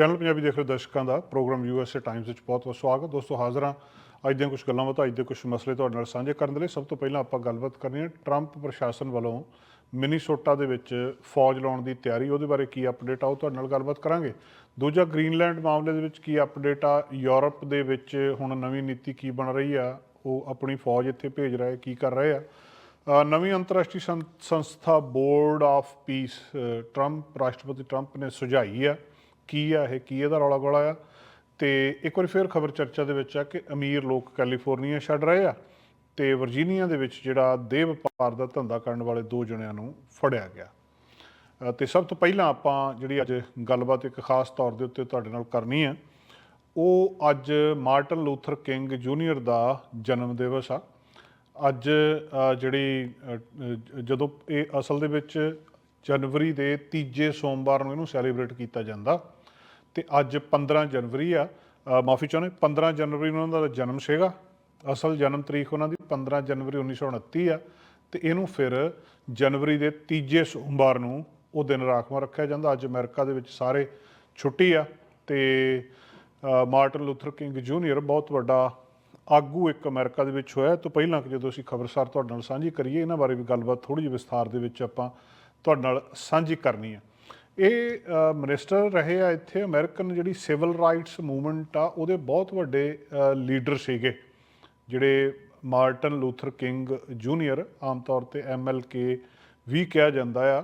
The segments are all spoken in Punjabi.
ਚੈਨਲ ਪੰਜਾਬੀ ਦੇਖ ਰਹੇ ਦਰਸ਼ਕਾਂ ਦਾ ਪ੍ਰੋਗਰਾਮ ਯੂਐਸਏ ਟਾਈਮਸ ਵਿੱਚ ਬਹੁਤ ਬਹੁਤ ਸਵਾਗਤ ਦੋਸਤੋ, ਹਾਜ਼ਰ ਹਾਂ। ਅੱਜ ਦੀਆਂ ਕੁਝ ਗੱਲਾਂ ਬਾਤਾਂ, ਅੱਜ ਦੇ ਕੁਝ ਮਸਲੇ ਤੁਹਾਡੇ ਨਾਲ ਸਾਂਝੇ ਕਰਨ ਦੇ ਲਈ। ਸਭ ਤੋਂ ਪਹਿਲਾਂ ਆਪਾਂ ਗੱਲਬਾਤ ਕਰਨੀ ਹੈ ਟਰੰਪ ਪ੍ਰਸ਼ਾਸਨ ਵੱਲੋਂ ਮਿਨੀਸੋਟਾ ਦੇ ਵਿੱਚ ਫੌਜ ਲਾਉਣ ਦੀ ਤਿਆਰੀ। ਉਹਦੇ ਬਾਰੇ ਕੀ ਅਪਡੇਟ ਆ, ਉਹ ਤੁਹਾਡੇ ਨਾਲ ਗੱਲਬਾਤ ਕਰਾਂਗੇ। ਦੂਜਾ ਗ੍ਰੀਨਲੈਂਡ ਮਾਮਲੇ ਦੇ ਵਿੱਚ ਕੀ ਅਪਡੇਟ ਆ? ਯੂਰਪ ਦੇ ਵਿੱਚ ਹੁਣ ਨਵੀਂ ਨੀਤੀ ਕੀ ਬਣ ਰਹੀ ਆ? ਉਹ ਆਪਣੀ ਫੌਜ ਇੱਥੇ ਭੇਜ ਰਿਹਾ ਹੈ, ਕੀ ਕਰ ਰਹੇ ਆ? ਨਵੀਂ ਅੰਤਰਰਾਸ਼ਟਰੀ ਸੰਸਥਾ ਬੋਰਡ ਆਫ ਪੀਸ ਟਰੰਪ ਰਾਸ਼ਟਰਪਤੀ ਟਰੰਪ ਨੇ ਸੁਝਾਈ ਆ ਕੀ ਆ ਇਹ ਕੀ ਇਹਦਾ ਰੌਲਾ ਗੋਲਾ ਆ। ਤੇ ਇੱਕ ਵਾਰੀ ਫੇਰ ਖਬਰ ਚਰਚਾ ਦੇ ਵਿੱਚ ਆ ਕਿ ਅਮੀਰ ਲੋਕ ਕੈਲੀਫੋਰਨੀਆ ਛੱਡ ਰਹੇ ਆ ਤੇ ਵਰਜੀਨੀਆ ਦੇ ਵਿੱਚ ਜਿਹੜਾ ਦੇਹ ਵਪਾਰ ਦਾ ਧੰਦਾ ਕਰਨ ਵਾਲੇ ਦੋ ਜਣਿਆਂ ਨੂੰ ਫੜਿਆ ਗਿਆ। ਅ, ਤੇ ਸਭ ਤੋਂ ਪਹਿਲਾਂ ਆਪਾਂ ਜਿਹੜੀ ਅੱਜ ਗੱਲਬਾਤ ਇੱਕ ਖਾਸ ਤੌਰ ਦੇ ਉੱਤੇ ਤੁਹਾਡੇ ਨਾਲ ਕਰਨੀ ਆ ਉਹ ਅੱਜ ਮਾਰਟਨ ਲੂਥਰ ਕਿੰਗ ਜੂਨੀਅਰ ਦਾ ਜਨਮ ਦਿਵਸ ਆ। ਅੱਜ ਜਿਹੜੀ ਜਦੋਂ ਇਹ ਅਸਲ ਦੇ ਵਿੱਚ ਜਨਵਰੀ ਦੇ ਤੀਜੇ ਸੋਮਵਾਰ ਨੂੰ ਇਹਨੂੰ ਸੈਲੀਬ੍ਰੇਟ ਕੀਤਾ ਜਾਂਦਾ ਤੇ ਅੱਜ 15 ਜਨਵਰੀ ਆ ਮਾਫੀ ਚਾਹੁੰਦੇ 15 ਜਨਵਰੀ ਨੂੰ ਉਹਨਾਂ ਦਾ ਜਨਮ ਸੀਗਾ। ਅਸਲ ਜਨਮ ਤਰੀਕ ਉਹਨਾਂ ਦੀ 15 ਜਨਵਰੀ 1929 ਆ ਤੇ ਇਹਨੂੰ ਫਿਰ ਜਨਵਰੀ ਦੇ ਤੀਜੇ ਸੋਮਵਾਰ ਨੂੰ ਉਹ ਦਿਨ ਰਾਖਵਾਂ ਰੱਖਿਆ ਜਾਂਦਾ। ਅੱਜ ਅਮਰੀਕਾ ਦੇ ਵਿੱਚ ਸਾਰੇ ਛੁੱਟੀ ਆ ਤੇ ਮਾਰਟਨ ਲੂਥਰ ਕਿੰਗ ਜੂਨੀਅਰ ਬਹੁਤ ਵੱਡਾ ਆਗੂ ਇੱਕ ਅਮਰੀਕਾ ਦੇ ਵਿੱਚ ਹੋਇਆ। ਤੋਂ ਪਹਿਲਾਂ ਕਿ ਜਦੋਂ ਅਸੀਂ ਖਬਰਸਾਰ ਤੁਹਾਡੇ ਨਾਲ ਸਾਂਝੀ ਕਰੀਏ, ਇਹਨਾਂ ਬਾਰੇ ਵੀ ਗੱਲਬਾਤ ਥੋੜੀ ਜਿਹੀ ਵਿਸਥਾਰ ਦੇ ਵਿੱਚ ਆਪਾਂ ਤੁਹਾਡੇ ਨਾਲ ਸਾਂਝੀ ਕਰਨੀ ਹੈ ਇਹ ਮਿਨਿਸਟਰ ਰਹੇ ਆ ਇੱਥੇ ਅਮਰੀਕਨ ਜਿਹੜੀ ਸਿਵਲ ਰਾਈਟਸ ਮੂਵਮੈਂਟ ਆ, ਉਹਦੇ ਬਹੁਤ ਵੱਡੇ ਲੀਡਰ ਸੀਗੇ, ਜਿਹੜੇ ਮਾਰਟਨ ਲੂਥਰ ਕਿੰਗ ਜੂਨੀਅਰ ਆਮ ਤੌਰ ਤੇ ਐਮਐਲਕੇ ਵੀ ਕਿਹਾ ਜਾਂਦਾ ਆ।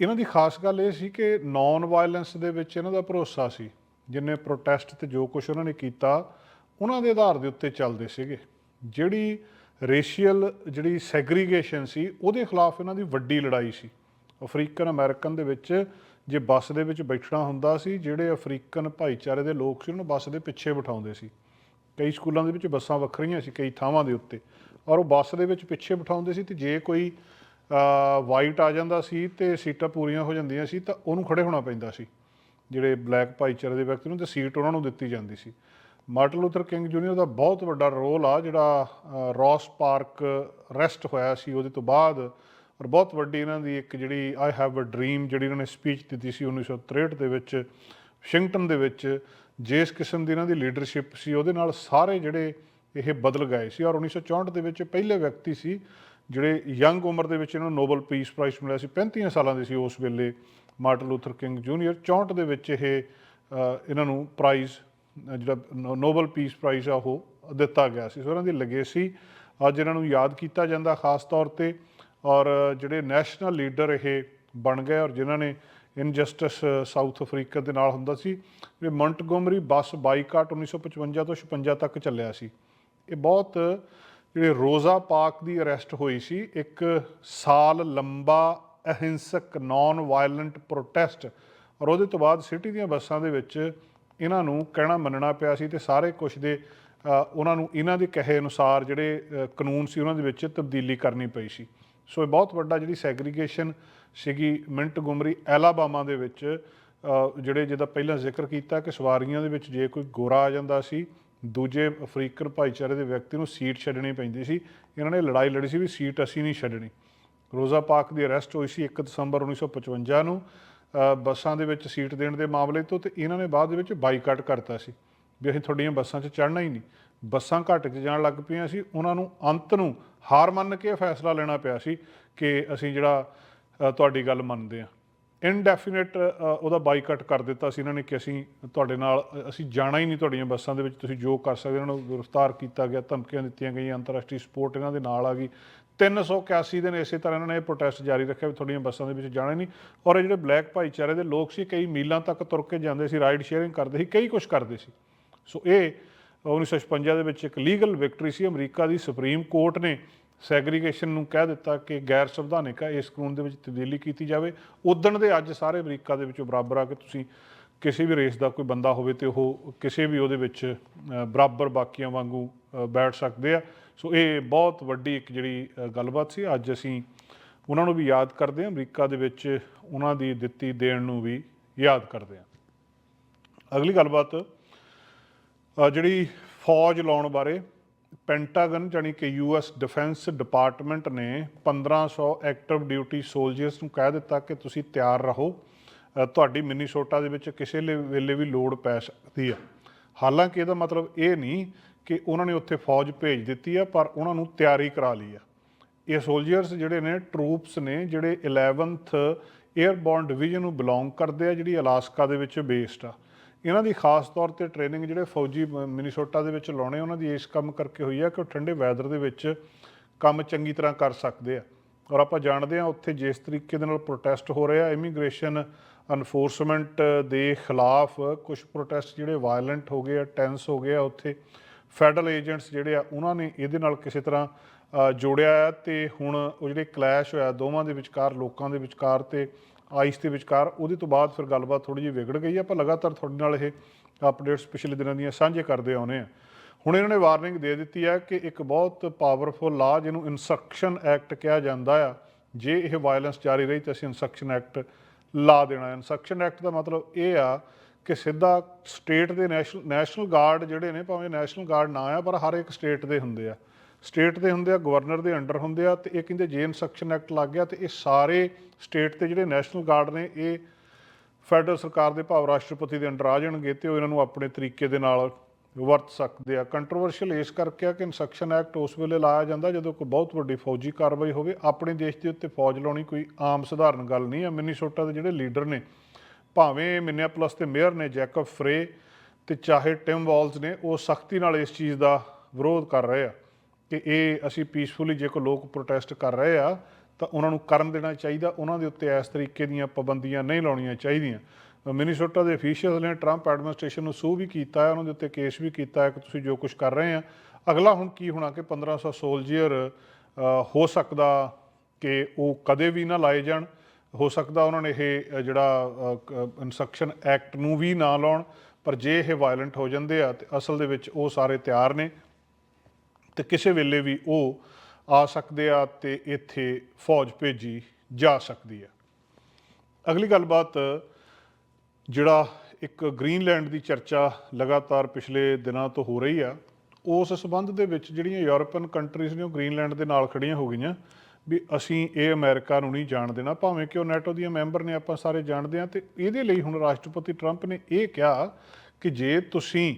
ਇਹਨਾਂ ਦੀ ਖਾਸ ਗੱਲ ਇਹ ਸੀ ਕਿ ਨਾਨ ਵਾਇਲੈਂਸ ਦੇ ਵਿੱਚ ਇਹਨਾਂ ਦਾ ਭਰੋਸਾ ਸੀ, ਜਿੰਨੇ ਪ੍ਰੋਟੈਸਟ ਤੇ ਜੋ ਕੁਝ ਉਹਨਾਂ ਨੇ ਕੀਤਾ, ਉਹਨਾਂ ਦੇ ਆਧਾਰ ਦੇ ਉੱਤੇ ਚੱਲਦੇ ਸੀਗੇ। ਜਿਹੜੀ ਰੇਸ਼ੀਅਲ ਜਿਹੜੀ ਸੈਗਰੀਗੇਸ਼ਨ ਸੀ, ਉਹਦੇ ਖਿਲਾਫ ਇਹਨਾਂ ਦੀ ਵੱਡੀ ਲੜਾਈ ਸੀ। ਅਫਰੀਕਨ ਅਮਰੀਕਨ ਦੇ ਵਿੱਚ ਜੇ ਬੱਸ ਦੇ ਵਿੱਚ ਬੈਠਣਾ ਹੁੰਦਾ ਸੀ ਜਿਹੜੇ ਅਫਰੀਕਨ ਭਾਈਚਾਰੇ ਦੇ ਲੋਕ ਸੀ ਉਹਨਾਂ ਨੂੰ ਬੱਸ ਦੇ ਪਿੱਛੇ ਬਿਠਾਉਂਦੇ ਸੀ। ਕਈ ਸਕੂਲਾਂ ਦੇ ਵਿੱਚ ਬੱਸਾਂ ਵੱਖਰੀਆਂ ਸੀ ਕਈ ਥਾਵਾਂ ਦੇ ਉੱਤੇ। ਔਰ ਉਹ ਬੱਸ ਦੇ ਵਿੱਚ ਪਿੱਛੇ ਬਿਠਾਉਂਦੇ ਸੀ ਤੇ ਜੇ ਕੋਈ ਵਾਈਟ ਆ ਜਾਂਦਾ ਸੀ ਤੇ ਸੀਟਾਂ ਪੂਰੀਆਂ ਹੋ ਜਾਂਦੀਆਂ ਸੀ ਤਾਂ ਉਹਨੂੰ ਖੜੇ ਹੋਣਾ ਪੈਂਦਾ ਸੀ। ਜਿਹੜੇ ਬਲੈਕ ਭਾਈਚਾਰੇ ਦੇ ਵਿਅਕਤੀ ਨੂੰ ਤੇ ਸੀਟ ਉਹਨਾਂ ਨੂੰ ਦਿੱਤੀ ਜਾਂਦੀ ਸੀ। ਮਾਰਟਨ ਲੂਥਰ ਕਿੰਗ ਜੂਨੀਅਰ ਦਾ ਬਹੁਤ ਵੱਡਾ ਰੋਲ ਆ ਜਿਹੜਾ ਅ, ਰੌਸ ਪਾਰਕ ਰੈਸਟ ਹੋਇਆ ਸੀ ਉਹਦੇ ਤੋਂ ਬਾਅਦ ਔਰ ਬਹੁਤ ਵੱਡੀ ਇਹਨਾਂ ਦੀ ਇੱਕ ਜਿਹੜੀ ਆਈ ਹੈਵ ਅ ਡ੍ਰੀਮ ਜਿਹੜੀ ਇਹਨਾਂ ਨੇ ਸਪੀਚ ਦਿੱਤੀ ਸੀ 1963 ਦੇ ਵਿੱਚ, ਵਾਸ਼ਿੰਗਟਨ ਦੇ ਵਿੱਚ, ਜਿਸ ਕਿਸਮ ਦੀ ਇਹਨਾਂ ਦੀ ਲੀਡਰਸ਼ਿਪ ਸੀ, ਉਹਦੇ ਨਾਲ ਸਾਰੇ ਜਿਹੜੇ ਇਹ ਬਦਲ ਗਏ ਸੀ ਔਰ 1964 ਦੇ ਵਿੱਚ ਪਹਿਲੇ ਵਿਅਕਤੀ ਸੀ ਜਿਹੜੇ ਯੰਗ ਉਮਰ ਦੇ ਵਿੱਚ ਇਹਨਾਂ ਨੂੰ ਨੋਬਲ ਪੀਸ ਪ੍ਰਾਈਜ਼ ਮਿਲਿਆ ਸੀ 35 ਸਾਲਾਂ ਦੇ ਸੀ ਉਸ ਵੇਲੇ ਮਾਰਟਨ ਲੂਥਰ ਕਿੰਗ ਜੂਨੀਅਰ 64 ਦੇ ਵਿੱਚ ਇਹ ਇਹਨਾਂ ਨੂੰ ਪ੍ਰਾਈਜ਼ ਜਿਹੜਾ ਨੋ- ਨੋਬਲ ਪੀਸ ਪ੍ਰਾਈਜ਼ ਆ ਉਹ ਦਿੱਤਾ ਗਿਆ ਸੀ, ਸੋ ਇਹਨਾਂ ਦੀ ਲੈਗੇਸੀ ਅੱਜ ਇਹਨਾਂ ਨੂੰ ਯਾਦ ਕੀਤਾ ਜਾਂਦਾ ਖਾਸ ਤੌਰ ਤੇ। ਔਰ ਜਿਹੜੇ ਨੈਸ਼ਨਲ ਲੀਡਰ ਇਹ ਬਣ ਗਏ ਔਰ ਜਿਨ੍ਹਾਂ ਨੇ ਇਨਜਸਟਿਸ ਸਾਊਥ ਅਫਰੀਕਾ ਦੇ ਨਾਲ ਹੁੰਦਾ ਸੀ, ਇਹ ਮੌਂਟਗੋਮਰੀ ਬੱਸ ਬਾਈਕਾਟ 1955 ਤੋਂ 56 ਤੱਕ ਚੱਲਿਆ ਸੀ। ਇਹ ਬਹੁਤ ਜਿਹੜੇ ਰੋਜ਼ਾ ਪਾਕ ਦੀ ਅਰੈਸਟ ਹੋਈ ਸੀ, ਇੱਕ ਸਾਲ ਲੰਬਾ ਅਹਿੰਸਕ ਨਾਨ ਵਾਇਲੈਂਟ ਪ੍ਰੋਟੈਸਟ ਔਰ ਉਹਦੇ ਤੋਂ ਬਾਅਦ ਸਿਟੀ ਦੀਆਂ ਬੱਸਾਂ ਦੇ ਵਿੱਚ ਇਹਨਾਂ ਨੂੰ ਕਹਿਣਾ ਮੰਨਣਾ ਪਿਆ ਸੀ ਤੇ ਸਾਰੇ ਕੁਝ ਦੇ ਉਹਨਾਂ ਨੂੰ ਇਹਨਾਂ ਦੇ ਕਹੇ ਅਨੁਸਾਰ ਜਿਹੜੇ ਕਾਨੂੰਨ ਸੀ ਉਹਨਾਂ ਦੇ ਵਿੱਚ ਤਬਦੀਲੀ ਕਰਨੀ ਪਈ ਸੀ। ਸੋ ਇਹ ਬਹੁਤ ਵੱਡਾ ਜਿਹੜੀ ਸੈਗਰੀਗੇਸ਼ਨ ਸੀਗੀ ਮਿੰਟ ਮਿੰਟਗੋਮਰੀ ਐਲਾਬਾਮਾ ਦੇ ਵਿੱਚ ਜਿਹੜੇ ਜਿਹਦਾ ਪਹਿਲਾਂ ਜ਼ਿਕਰ ਕੀਤਾ ਕਿ ਸਵਾਰੀਆਂ ਦੇ ਵਿੱਚ ਜੇ ਕੋਈ ਗੋਰਾ ਆ ਜਾਂਦਾ ਸੀ, ਦੂਜੇ ਅਫਰੀਕਨ ਭਾਈਚਾਰੇ ਦੇ ਵਿਅਕਤੀ ਨੂੰ ਸੀਟ ਛੱਡਣੀ ਪੈਂਦੀ ਸੀ, ਇਹਨਾਂ ਨੇ ਲੜਾਈ ਲੜੀ ਸੀ ਵੀ ਸੀਟ ਅਸੀਂ ਨਹੀਂ ਛੱਡਣੀ। ਰੋਜ਼ਾ ਪਾਕ ਦੀ ਅਰੈਸਟ ਹੋਈ ਸੀ 1 ਦਸੰਬਰ 1955 ਨੂੰ ਬੱਸਾਂ ਦੇ ਵਿੱਚ ਸੀਟ ਦੇਣ ਦੇ ਮਾਮਲੇ ਤੋਂ ਤੇ ਇਹਨਾਂ ਨੇ ਬਾਅਦ ਦੇ ਵਿੱਚ ਬਾਈਕਾਟ ਕਰਤਾ ਸੀ ਵੀ ਅਸੀਂ ਤੁਹਾਡੀਆਂ ਬੱਸਾਂ 'ਚ ਚੜ੍ਹਨਾ ਹੀ ਨਹੀਂ। ਬੱਸਾਂ ਘੱਟ 'ਚ ਜਾਣ ਲੱਗ ਪਈਆਂ ਸੀ, ਉਹਨਾਂ ਨੂੰ ਅੰਤ ਨੂੰ ਹਾਰ ਮੰਨ ਕੇ ਇਹ ਫੈਸਲਾ ਲੈਣਾ ਪਿਆ ਸੀ ਕਿ ਅਸੀਂ ਜਿਹੜਾ ਤੁਹਾਡੀ ਗੱਲ ਮੰਨਦੇ ਹਾਂ। ਇਨਡੈਫੀਨਿਟ ਉਹਦਾ ਬਾਈਕਾਟ ਕਰ ਦਿੱਤਾ ਸੀ ਇਹਨਾਂ ਨੇ ਕਿ ਅਸੀਂ ਤੁਹਾਡੇ ਨਾਲ ਅਸੀਂ ਜਾਣਾ ਹੀ ਨਹੀਂ ਤੁਹਾਡੀਆਂ ਬੱਸਾਂ ਦੇ ਵਿੱਚ, ਤੁਸੀਂ ਜੋ ਕਰ ਸਕਦੇ ਹੋ। ਇਹਨਾਂ ਨੂੰ ਗ੍ਰਿਫਤਾਰ ਕੀਤਾ ਗਿਆ, ਧਮਕੀਆਂ ਦਿੱਤੀਆਂ ਗਈਆਂ, ਅੰਤਰਰਾਸ਼ਟਰੀ ਸਪੋਰਟ ਇਹਨਾਂ ਦੇ ਨਾਲ ਆ ਗਈ। 381 ਦਿਨ ਇਸੇ ਤਰ੍ਹਾਂ ਇਹਨਾਂ ਨੇ ਇਹ ਪ੍ਰੋਟੈਸਟ ਜਾਰੀ ਰੱਖਿਆ ਵੀ ਤੁਹਾਡੀਆਂ ਬੱਸਾਂ ਦੇ ਵਿੱਚ ਜਾਣਾ ਹੀ ਨਹੀਂ। ਔਰ ਇਹ ਜਿਹੜੇ ਬਲੈਕ ਭਾਈਚਾਰੇ ਦੇ ਲੋਕ ਸੀ, ਕਈ ਮੀਲਾਂ ਤੱਕ ਤੁਰ ਕੇ ਜਾਂਦੇ ਸੀ ਰਾਈਡ ਸ਼ੇਅਰਿੰਗ ਕਰਦੇ ਸੀ, ਕਈ ਕੁਝ ਕਰਦੇ ਸੀ। ਸੋ ਇਹ 1956 ਦੇ ਵਿੱਚ ਇੱਕ ਲੀਗਲ ਵਿਕਟਰੀ ਸੀ, ਅਮਰੀਕਾ ਦੀ ਸੁਪਰੀਮ ਕੋਰਟ ਨੇ ਸੈਗਰੀਗੇਸ਼ਨ ਨੂੰ ਕਹਿ ਦਿੱਤਾ ਕਿ ਗੈਰ ਸੰਵਿਧਾਨਿਕ ਹੈ, ਇਸ ਕਾਨੂੰਨ ਦੇ ਵਿੱਚ ਤਬਦੀਲੀ ਕੀਤੀ ਜਾਵੇ। ਉਦਣ ਦੇ ਅੱਜ ਸਾਰੇ ਅਮਰੀਕਾ ਦੇ ਵਿੱਚ ਬਰਾਬਰ ਆ ਕਿ ਤੁਸੀਂ ਕਿਸੇ ਵੀ ਰੇਸ ਦਾ ਕੋਈ ਬੰਦਾ ਹੋਵੇ ਤੇ ਉਹ ਕਿਸੇ ਵੀ ਉਹਦੇ ਵਿੱਚ ਬਰਾਬਰ ਬਾਕੀਆਂ ਵਾਂਗੂ ਬੈਠ ਸਕਦੇ ਆ। ਸੋ ਇਹ ਬਹੁਤ ਵੱਡੀ ਇੱਕ ਜਿਹੜੀ ਗੱਲਬਾਤ ਸੀ। ਅੱਜ ਅਸੀਂ ਉਹਨਾਂ ਨੂੰ ਵੀ ਯਾਦ ਕਰਦੇ ਹਾਂ, ਅਮਰੀਕਾ ਦੇ ਵਿੱਚ ਉਹਨਾਂ ਦੀ ਦਿੱਤੀ ਦੇਣ ਨੂੰ ਵੀ ਯਾਦ ਕਰਦੇ ਹਾਂ। ਅਗਲੀ ਗੱਲਬਾਤ ਜਿਹੜੀ ਫੌਜ ਲਾਉਣ ਬਾਰੇ ਪੈਂਟਾਗਨ ਜਾਨੀ ਕਿ ਯੂਐਸ ਡਿਫੈਂਸ ਡਿਪਾਰਟਮੈਂਟ ਨੇ 1500 ਐਕਟਿਵ ਡਿਊਟੀ ਸੋਲਜਰਸ ਨੂੰ ਕਹਿ ਦਿੱਤਾ ਕਿ ਤੁਸੀਂ ਤਿਆਰ ਰਹੋ। ਅ, ਤੁਹਾਡੀ ਮਿਨੀਸੋਟਾ ਦੇ ਵਿੱਚ ਕਿਸੇ ਲੇ- ਵੇਲੇ ਵੀ ਲੋੜ ਪੈ ਸਕਦੀ ਹੈ ਹਾਲਾਂਕਿ ਇਹਦਾ ਮਤਲਬ ਇਹ ਨਹੀਂ ਕਿ ਉਹਨਾਂ ਨੇ ਉੱਥੇ ਫੌਜ ਭੇਜ ਦਿੱਤੀ ਆ ਪਰ ਉਹਨਾਂ ਨੂੰ ਤਿਆਰੀ ਕਰਾ ਲਈ ਆ। ਇਹ ਸੋਲਜਰਸ ਜਿਹੜੇ ਨੇ ਟਰੂਪਸ ਨੇ ਜਿਹੜੇ 11th 에ਅਰਬੋਰਨ ਡਿਵੀਜ਼ਨ ਨੂੰ ਬਿਲੋਂਗ ਕਰਦੇ ਆ ਜਿਹੜੀ ਅਲਾਸਕਾ ਦੇ ਵਿੱਚ ਬੇਸਡ ਆ। ਇਹਨਾਂ ਦੀ ਖਾਸ ਤੌਰ ਤੇ ਟ੍ਰੇਨਿੰਗ ਜਿਹੜੇ ਫੌਜੀ ਮਿਨੀਸੋਟਾ ਦੇ ਵਿੱਚ ਲਾਉਣੇ, ਉਹਨਾਂ ਦੀ ਇਸ ਕੰਮ ਕਰਕੇ ਹੋਈ ਆ ਕਿ ਉਹ ਠੰਡੇ ਵੈਦਰ ਦੇ ਵਿੱਚ ਕੰਮ ਚੰਗੀ ਤਰ੍ਹਾਂ ਕਰ ਸਕਦੇ ਆ। ਔਰ ਆਪਾਂ ਜਾਣਦੇ ਆ ਉੱਥੇ ਜਿਸ ਤਰੀਕੇ ਦੇ ਨਾਲ ਪ੍ਰੋਟੈਸਟ ਹੋ ਰਿਹਾ ਇਮੀਗ੍ਰੇਸ਼ਨ ਐਨਫੋਰਸਮੈਂਟ ਦੇ ਖਿਲਾਫ ਕੁਝ ਪ੍ਰੋਟੈਸਟ ਜਿਹੜੇ ਵਾਇਲੈਂਟ ਹੋ ਗਏ ਆ ਟੈਂਸ ਹੋ ਗਏ ਆ ਉੱਥੇ। ਫੈਡਰਲ ਏਜੰਟਸ ਜਿਹੜੇ ਆ, ਉਹਨਾਂ ਨੇ ਇਹਦੇ ਨਾਲ ਕਿਸੇ ਤਰ੍ਹਾਂ ਜੋੜਿਆ ਹੈ ਤੇ ਹੁਣ ਉਹ ਜਿਹੜੇ ਕਲੈਸ਼ ਹੋਇਆ ਦੋਵਾਂ ਦੇ ਵਿਚਕਾਰ, ਲੋਕਾਂ ਦੇ ਵਿਚਕਾਰ ਤੇ ਆਈਸ ਦੇ ਵਿਚਕਾਰ, ਉਹਦੇ ਤੋਂ ਬਾਅਦ ਫਿਰ ਗੱਲਬਾਤ ਥੋੜੀ ਜਿਹੀ ਵਿਗੜ ਗਈ ਆਪਾਂ ਲਗਾਤਾਰ ਤੁਹਾਡੇ ਨਾਲ ਇਹ ਅਪਡੇਟਸ ਪਿਛਲੇ ਦਿਨਾਂ ਦੀਆਂ ਸਾਂਝੇ ਕਰਦੇ ਆਉਨੇ ਆ ਹੁਣ ਇਹਨਾਂ ਨੇ ਵਾਰਨਿੰਗ ਦੇ ਦਿੱਤੀ ਹੈ ਕਿ ਇੱਕ ਬਹੁਤ ਪਾਵਰਫੁਲ ਲਾ ਜਿਹਨੂੰ ਇਨਸਕਸ਼ਨ ਐਕਟ ਕਿਹਾ ਜਾਂਦਾ ਆ, ਜੇ ਇਹ ਵਾਇਲੈਂਸ ਜਾਰੀ ਰਹੀ ਤਾਂ ਅਸੀਂ ਇਨਸਕਸ਼ਨ ਐਕਟ ਲਾ ਦੇਣਾ। ਇਨਸਕਸ਼ਨ ਐਕਟ ਦਾ ਮਤਲਬ ਇਹ ਆ ਕਿ ਸਿੱਧਾ ਸਟੇਟ ਦੇ ਨੈਸ਼ਨਲ ਨੈਸ਼ਨਲ ਗਾਰਡ ਜਿਹੜੇ ਨੇ, ਭਾਵੇਂ ਨੈਸ਼ਨਲ ਗਾਰਡ ਨਾ ਆ, ਪਰ ਹਰ ਇੱਕ ਸਟੇਟ ਦੇ ਹੁੰਦੇ ਆ। ਸਟੇਟ ਦੇ ਹੁੰਦੇ ਆ, ਗਵਰਨਰ ਦੇ ਅੰਡਰ ਹੁੰਦੇ ਆ, ਤੇ ਇਹ ਕਹਿੰਦੇ ਜੇ ਇਨਸਟਰਕਸ਼ਨ ਐਕਟ ਲੱਗ ਗਿਆ ਤੇ ਇਹ ਸਾਰੇ ਸਟੇਟ ਤੇ ਜਿਹੜੇ ਨੈਸ਼ਨਲ ਗਾਰਡ ਨੇ, ਇਹ ਫੈਡਰਲ ਸਰਕਾਰ ਦੇ ਭਾਵ ਰਾਸ਼ਟਰਪਤੀ ਦੇ ਅੰਡਰ ਆ ਜਾਣਗੇ ਤੇ ਉਹ ਇਹਨਾਂ ਨੂੰ ਆਪਣੇ ਤਰੀਕੇ ਦੇ ਨਾਲ ਵਰਤ ਸਕਦੇ ਆ। ਕੰਟਰੋਵਰਸ਼ੀਅਲ ਇਸ ਕਰਕੇ ਆ ਕਿ ਇਨਸਟਰਕਸ਼ਨ ਐਕਟ ਉਸ ਵੇਲੇ ਲਾਇਆ ਜਾਂਦਾ ਜਦੋਂ ਕੋਈ ਬਹੁਤ ਵੱਡੀ ਫੌਜੀ ਕਾਰਵਾਈ ਹੋਵੇ, ਆਪਣੇ ਦੇਸ਼ ਦੇ ਉੱਤੇ ਫੌਜ ਲਾਉਣੀ ਕੋਈ ਆਮ ਸਧਾਰਨ ਗੱਲ ਨਹੀਂ ਆ। ਮਿਨੀਸੋਟਾ ਦੇ ਜਿਹੜੇ ਲੀਡਰ ਨੇ, ਭਾਵੇਂ ਮਿਨੀਆਪਲਸ ਦੇ ਮੇਅਰ ਨੇ ਜੈਕਬ ਫਰੇ ਤੇ ਚਾਹੇ ਟਿਮ ਵਾਲਸ ਨੇ, ਉਹ ਸਖਤੀ ਨਾਲ ਇਸ ਚੀਜ਼ ਦਾ ਵਿਰੋਧ ਕਰ ਰਹੇ ਆ। ਕਿ ਇਹ ਅਸੀਂ ਪੀਸਫੁਲੀ ਜੇ ਕੋ ਲੋਕ ਪ੍ਰੋਟੈਸਟ ਕਰ ਰਹੇ ਆ, ਤਾਂ ਉਹਨਾਂ ਨੂੰ ਕਰਨ ਦੇਣਾ ਚਾਹੀਦਾ, ਉਹਨਾਂ ਦੇ ਉੱਤੇ ਇਸ ਤਰੀਕੇ ਦੀਆਂ ਪਾਬੰਦੀਆਂ ਨਹੀਂ ਲਾਉਣੀਆਂ ਚਾਹੀਦੀਆਂ। ਮਿਨੀਸੋਟਾ ਦੇ ਅਫੀਸ਼ੀਅਲਸ ਨੇ ਟਰੰਪ ਐਡਮਿਨਿਸਟ੍ਰੇਸ਼ਨ ਨੂੰ ਸੂ ਵੀ ਕੀਤਾ ਹੈ, ਉਹਨਾਂ ਦੇ ਉੱਤੇ ਕੇਸ ਵੀ ਕੀਤਾ ਹੈ ਕਿ ਤੁਸੀਂ ਜੋ ਕੁਝ ਕਰ ਰਹੇ ਆ। ਅਗਲਾ ਹੁਣ ਕੀ ਹੋਣਾ ਕਿ 1500 ਸੋਲਜੀਅਰ ਹੋ ਸਕਦਾ ਕਿ ਉਹ ਕਦੇ ਵੀ ਨਾ ਲਾਏ ਜਾਣ। ਹੋ ਸਕਦਾ ਉਹਨਾਂ ਨੇ ਇਹ ਜਿਹੜਾ ਇਨਸਟਰਕਸ਼ਨ ਐਕਟ ਨੂੰ ਵੀ ਨਾ ਲਾਉਣ, ਪਰ ਜੇ ਇਹ ਵਾਇਲੈਂਟ ਹੋ ਜਾਂਦੇ ਆ, ਤੇ ਅਸਲ ਦੇ ਵਿੱਚ ਉਹ ਸਾਰੇ ਤਿਆਰ ਨੇ। ਤੇ ਕਿਸੇ ਵੇਲੇ ਵੀ ਉਹ ਆ ਸਕਦੇ ਆ ਤੇ ਇੱਥੇ ਫੌਜ ਭੇਜੀ ਜਾ ਸਕਦੀ ਆ ਅਗਲੀ ਗੱਲਬਾਤ, ਜਿਹੜਾ ਇੱਕ ਗ੍ਰੀਨਲੈਂਡ ਦੀ ਚਰਚਾ ਲਗਾਤਾਰ ਪਿਛਲੇ ਦਿਨਾਂ ਤੋਂ ਹੋ ਰਹੀ ਆ, ਉਸ ਸਬੰਧ ਦੇ ਵਿੱਚ ਜਿਹੜੀਆਂ ਯੂਰਪੀਅਨ ਕੰਟਰੀਜ਼ ਨੇ ਉਹ ਗ੍ਰੀਨਲੈਂਡ ਦੇ ਨਾਲ ਖੜੀਆਂ ਹੋ ਗਈਆਂ ਵੀ ਅਸੀਂ ਇਹ ਅਮਰੀਕਾ ਨੂੰ ਨਹੀਂ ਜਾਣ ਦੇਣਾ, ਭਾਵੇਂ ਕਿ ਉਹ ਨੈਟੋ ਦੀਆਂ ਮੈਂਬਰ ਨੇ ਆਪਾਂ ਸਾਰੇ ਜਾਣਦੇ ਹਾਂ ਤੇ ਇਹਦੇ ਲਈ ਹੁਣ ਰਾਸ਼ਟਰਪਤੀ ਟਰੰਪ ਨੇ ਇਹ ਕਿਹਾ ਕਿ ਜੇ ਤੁਸੀਂ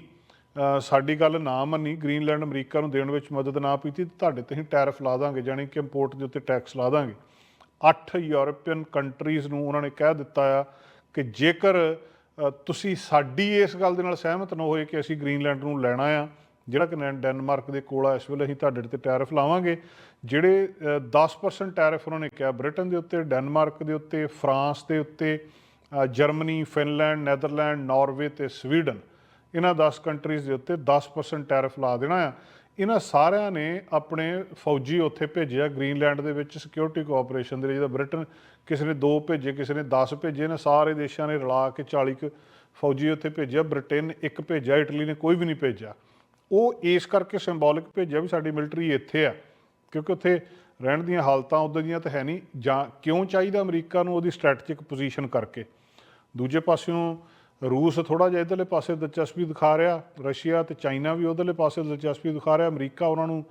ਸਾਡੀ ਗੱਲ ਨਾ ਮੰਨੀ ਗ੍ਰੀਨਲੈਂਡ ਅਮਰੀਕਾ ਨੂੰ ਦੇਣ ਵਿੱਚ ਮਦਦ ਨਾ ਕੀਤੀ ਤਾਂ ਤੁਹਾਡੇ ਤੇ ਹੀ ਟੈਰਿਫ ਲਾ ਦਾਂਗੇ ਜਾਣੀ ਕਿ ਇੰਪੋਰਟ ਦੇ ਉੱਤੇ ਟੈਕਸ ਲਾ ਦਾਂਗੇ। ਅੱਠ ਯੂਰਪੀਅਨ ਕੰਟਰੀਜ਼ ਨੂੰ ਉਹਨਾਂ ਨੇ ਕਹਿ ਦਿੱਤਾ ਆ ਕਿ ਜੇਕਰ ਤੁਸੀਂ ਸਾਡੀ ਇਸ ਗੱਲ ਦੇ ਨਾਲ ਸਹਿਮਤ ਨਾ ਹੋਏ ਕਿ ਅਸੀਂ ਗ੍ਰੀਨਲੈਂਡ ਨੂੰ ਲੈਣਾ ਆ ਜਿਹੜਾ ਕਿ ਨੈ- ਡੈਨਮਾਰਕ ਦੇ ਕੋਲ ਆ ਇਸ ਵੇਲੇ ਅਸੀਂ ਤੁਹਾਡੇ ਤੇ ਟੈਰਿਫ ਲਾਵਾਂਗੇ ਜਿਹੜੇ ਅ, 10% ਟੈਰਿਫ ਉਹਨਾਂ ਨੇ ਕਿਹਾ ਬ੍ਰਿਟਨ ਦੇ ਉੱਤੇ ਡੈਨਮਾਰਕ ਦੇ ਉੱਤੇ ਫਰਾਂਸ ਦੇ ਉੱਤੇ ਜਰਮਨੀ ਫਿਨਲੈਂਡ ਨੈਦਰਲੈਂਡ ਨਾਰਵੇ ਤੇ ਸਵੀਡਨ। ਇਹਨਾਂ 10 ਕੰਟਰੀਜ਼ ਦੇ ਉੱਤੇ 10% ਟੈਰਿਫ ਲਾ ਦੇਣਾ ਆ। ਇਹਨਾਂ ਸਾਰਿਆਂ ਨੇ ਆਪਣੇ ਫੌਜੀ ਉੱਥੇ ਭੇਜਿਆ, ਗ੍ਰੀਨਲੈਂਡ ਦੇ ਵਿੱਚ ਸਿਕਿਉਰਿਟੀ ਕੋਆਪਰੇਸ਼ਨ ਦੇ ਲਈ ਜਿਹਦਾ ਬ੍ਰਿਟਨ ਕਿਸੇ ਨੇ 2 ਭੇਜੇ, ਕਿਸੇ ਨੇ 10 ਭੇਜੇ ਨੇ ਸਾਰੇ ਦੇਸ਼ਾਂ ਨੇ ਰਲਾ ਕੇ 40 ਕੁ ਫੌਜੀ ਉੱਥੇ ਭੇਜਿਆ, ਬ੍ਰਿਟੇਨ ਇੱਕ ਭੇਜਿਆ, ਇਟਲੀ ਨੇ ਕੋਈ ਵੀ ਨਹੀਂ ਭੇਜਿਆ। ਉਹ ਇਸ ਕਰਕੇ ਸਿੰਬੋਲਿਕ ਭੇਜਿਆ ਵੀ ਸਾਡੀ ਮਿਲਟਰੀ ਇੱਥੇ ਆ, ਕਿਉਂਕਿ ਉੱਥੇ ਰਹਿਣ ਦੀਆਂ ਹਾਲਤਾਂ ਉਦੋਂ ਦੀਆਂ ਤਾਂ ਹੈ ਨਹੀਂ, ਜਾਂ ਕਿਉਂ ਚਾਹੀਦਾ ਅਮਰੀਕਾ ਨੂੰ ਉਹਦੀ ਸਟ੍ਰੈਟਜਿਕ ਪੋਜੀਸ਼ਨ ਕਰਕੇ। ਦੂਜੇ ਪਾਸਿਓਂ ਰੂਸ ਥੋੜਾ ਜਿਹਾ ਇਧਰਲੇ ਪਾਸੇ ਦਿਲਚਸਪੀ ਦਿਖਾ ਰਿਹਾ, ਰਸ਼ੀਆ ਤੇ ਚਾਈਨਾ ਵੀ ਉਧਰਲੇ ਪਾਸੇ ਦਿਲਚਸਪੀ ਦਿਖਾ ਰਿਹਾ, ਅਮਰੀਕਾ ਉਹਨਾਂ ਨੂੰ